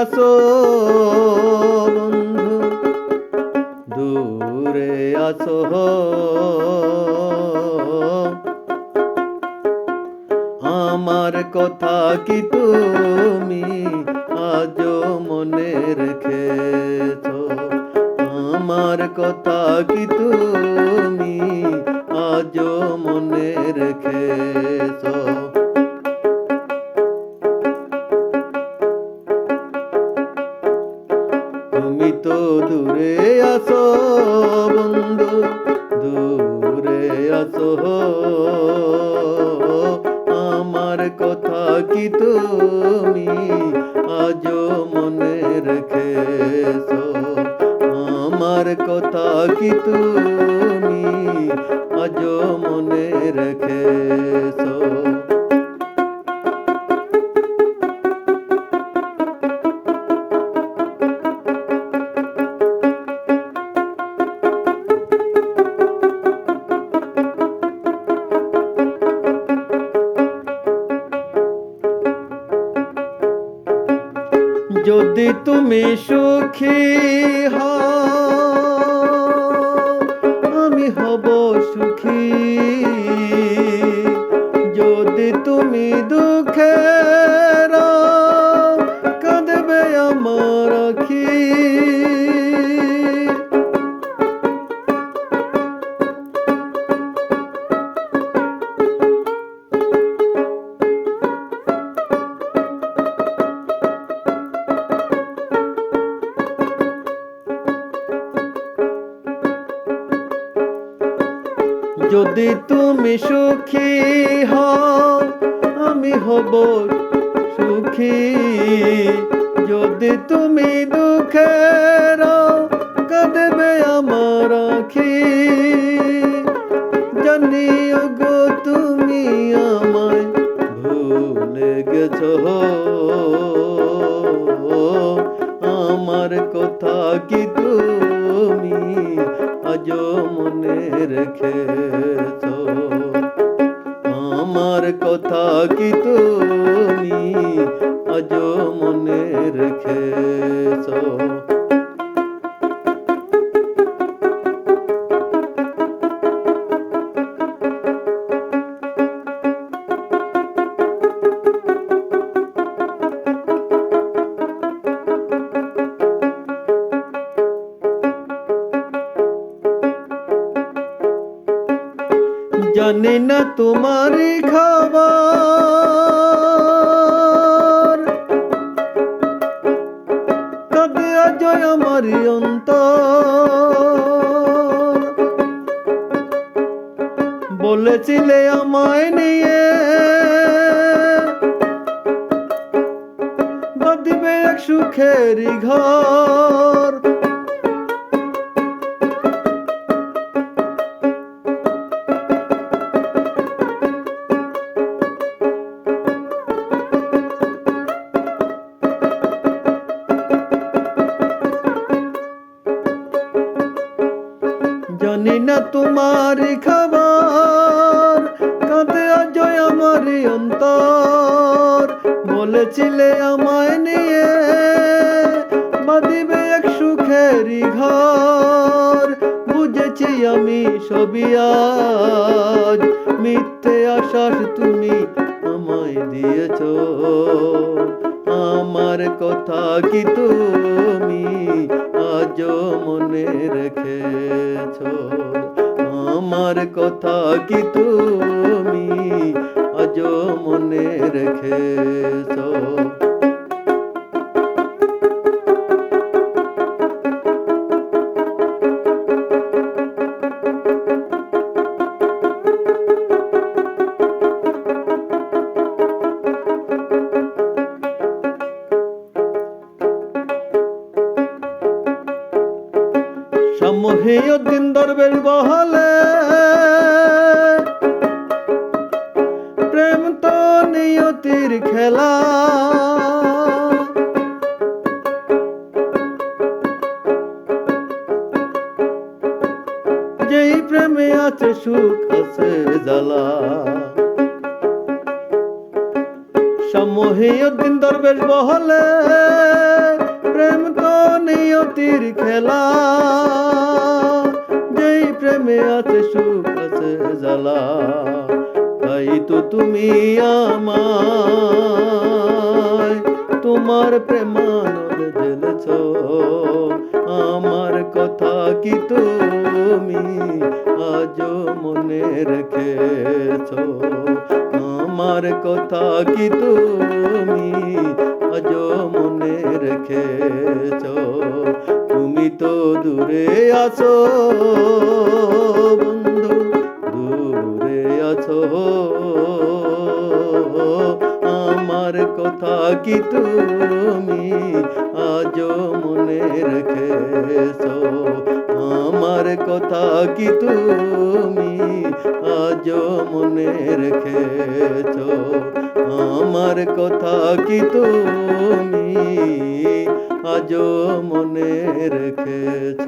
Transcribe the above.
আসো বন্ধু, দূরে আসো। আমার কথা কি তুমি আজও মনে রেখেছ? আমার কথা কি তুমি আজও মনে রেখেছ? বন্ধু, দূরে আসো আমার কথা কি তুমি আজও মনে রেখেছ? আমার কথা কি তুমি আজও মনে রেখেছ? যদি তুমি সুখী আমি হব সুখী। যদি তুমি দুঃখে যদি তুমি সুখী হও, আমি হব সুখী। যদি তুমি দুঃখে কাঁদবে আমার আখি, জানিও গো তুমি আমায় ভুলে গেছ। আমার কথা কি তুমি আজও মনে রেখেছ? জানি না তোমার খাবার। কাঁদে আজ আমার অন্তর। বলেছিলে আমায় নিয়ে। বাঁধবে এক সুখেরই ঘর। জানি না তোমার খাবার। কাঁদে আজ আমার অন্তর। বলেছিলে আমায় নিয়ে বাঁধিবে এক সুখেরই ঘর। বুঝেছি আমি সবই আজ। মিথ্যে আশ্বাস তুমি আমায় দিয়েছ। আমার কথা কি তুমি আজ মনে রেখেছ? আমার কথা কি তুমি আজ মনে রেখেছ? সমহীয় দিন দরবেশ বহলে। প্রেম তো নিয়তির খেলা। যেই প্রেমে আছে সুখ, আছে জ্বালা। সমহীয় দিন দরবেশ বহলে। প্রেম তো নিয়তির খেলা। যেই প্রেমে আছে সুখ আছে জ্বালা, তাই তো তুমি আমায়। তোমার প্রেমানদ জেলেছ আমার কথা কি তুমি আজ মনে রেখেছ? আমার কথা কি তুমি আজও মনে রেখেছ, তুমি তো দূরে আছো, বন্ধু, দূরে আছো। আমার কথা কি তুমি আজও মনে রেখেছ? আমার কথা কি তুমি আজও মনে রেখেছ? আমার কথা কি তুমি আজও মনে রেখেছ?